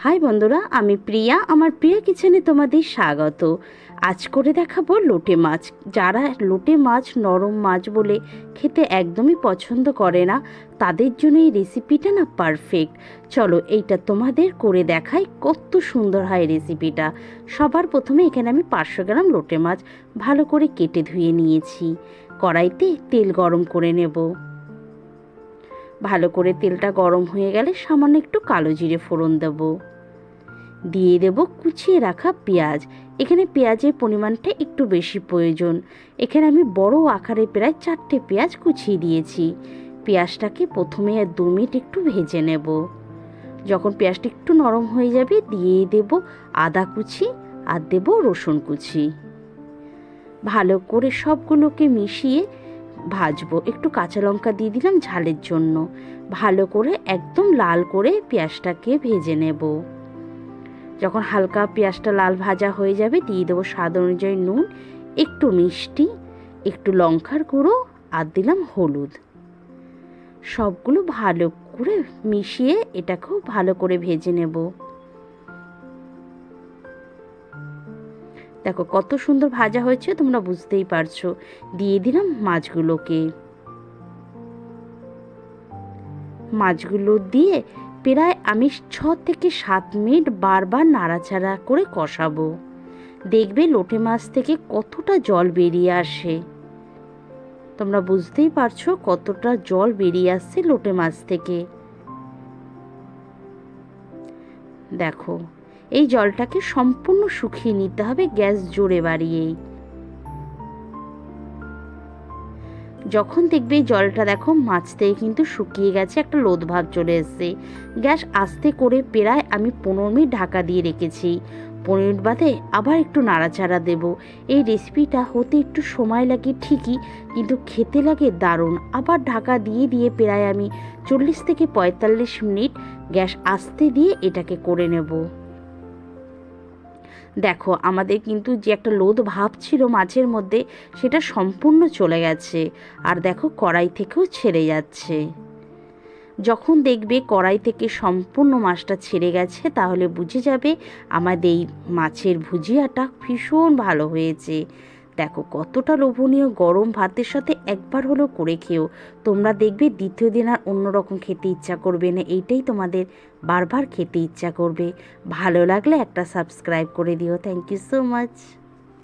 High বন্ধুরা, আমি প্রিয়া, আমার প্রিয়া কিচেনে তোমাদের স্বাগত। আজ করে দেখাবো লোটে মাছ। যারা লোটে মাছ, নরম মাছ বলে খেতে একদমই পছন্দ করে না, তাদের জন্য এই রেসিপিটা না পারফেক্ট চলো, এইটা তোমাদের করে দেখাই কত সুন্দর হয় রেসিপিটা সবার প্রথমে এখানে আমি পাঁচশো গ্রাম লোটে মাছ ভালো করে কেটে ধুয়ে নিয়েছি। কড়াইতে তেল গরম করে নেব। ভালো করে তেলটা গরম হয়ে গেলে সামান্য একটু কালো জিরে ফোড়ন দেব। দিয়ে দেব কুচিয়ে রাখা পেঁয়াজ। এখানে পেঁয়াজের পরিমাণটা একটু বেশি প্রয়োজন। এখানে আমি বড় আকারে প্রায় চারটে পেঁয়াজ কুচিয়ে দিয়েছি। পেঁয়াজটাকে প্রথমে আর দু মিনিট একটু ভেজে নেব। যখন পেঁয়াজটা একটু নরম হয়ে যাবে, দিয়ে দেব আদা কুচি আর দেব রসুন কুচি। ভালো করে সবগুলোকে মিশিয়ে ভাজবো। একটু কাঁচা লঙ্কা দিয়ে দিলাম ঝালের জন্য। ভালো করে একদম লাল করে পেঁয়াজটাকে ভেজে নেব। যখন হালকা পেঁয়াজটা লাল ভাজা হয়ে যাবে, দিয়ে দেবো স্বাদ অনুযায়ী নুন, একটু মিষ্টি, একটু লঙ্কার গুঁড়ো আর দিলাম হলুদ। সবগুলো ভালো করে মিশিয়ে এটাকেও ভালো করে ভেজে নেব। দেখো, কত সুন্দর ভাজা হয়েছে, তোমরা বুঝতেই পারছ। দিয়ে দিলাম মাছগুলোকে। মাছগুলো দিয়ে প্রায় আমি ছ থেকে সাত মিনিট বারবার নাড়াচাড়া করে কষাবো। দেখবে লোটে মাছ থেকে কতটা জল বেরিয়ে আসে। তোমরা বুঝতেই পারছ কতটা জল বেরিয়ে আসছে লোটে মাছ থেকে। দেখো এই জলটাকে সম্পূর্ণ শুকিয়ে নিতে হবে গ্যাস জোরে বাড়িয়েই। যখন দেখবে জলটা দেখো মাছ থেকে কিন্তু শুকিয়ে গেছে, একটা লোদ ভাব চলে এসছে। গ্যাস আস্তে করে প্রায় আমি পনেরো মিনিট ঢাকা দিয়ে রেখেছি। পনেরো মিনিট বাদে আবার একটু নাড়াচাড়া দেব। এই রেসিপিটা হতে একটু সময় লাগে ঠিকই, কিন্তু খেতে লাগে দারুণ। আবার ঢাকা দিয়ে দিয়ে প্রায় আমি চল্লিশ থেকে পঁয়তাল্লিশ মিনিট গ্যাস আস্তে দিয়ে এটাকে করে নেব। দেখো, আমাদের কিন্তু যে একটা লোদ ভাব ছিল মাছের মধ্যে, সেটা সম্পূর্ণ চলে গেছে। আর দেখো, কড়াই থেকেও ছেড়ে যাচ্ছে। যখন দেখবে কড়াই থেকে সম্পূর্ণ মাছটা ছেড়ে গেছে, তাহলে বুঝে যাবে আমাদের এই মাছের ভুজিয়াটা ভীষণ ভালো হয়েছে। দেখো, কতটা লোভনীয় গরম ভাতের সাথে একবার হলো করে খেও। তোমরা দেখবে দ্বিতীয় দিন আর অন্যরকম খেতে ইচ্ছা করবে না। এইটাই তোমাদের বারবার খেতে ইচ্ছা করবে। ভালো লাগলে একটা সাবস্ক্রাইব করে দিও। Thank you so much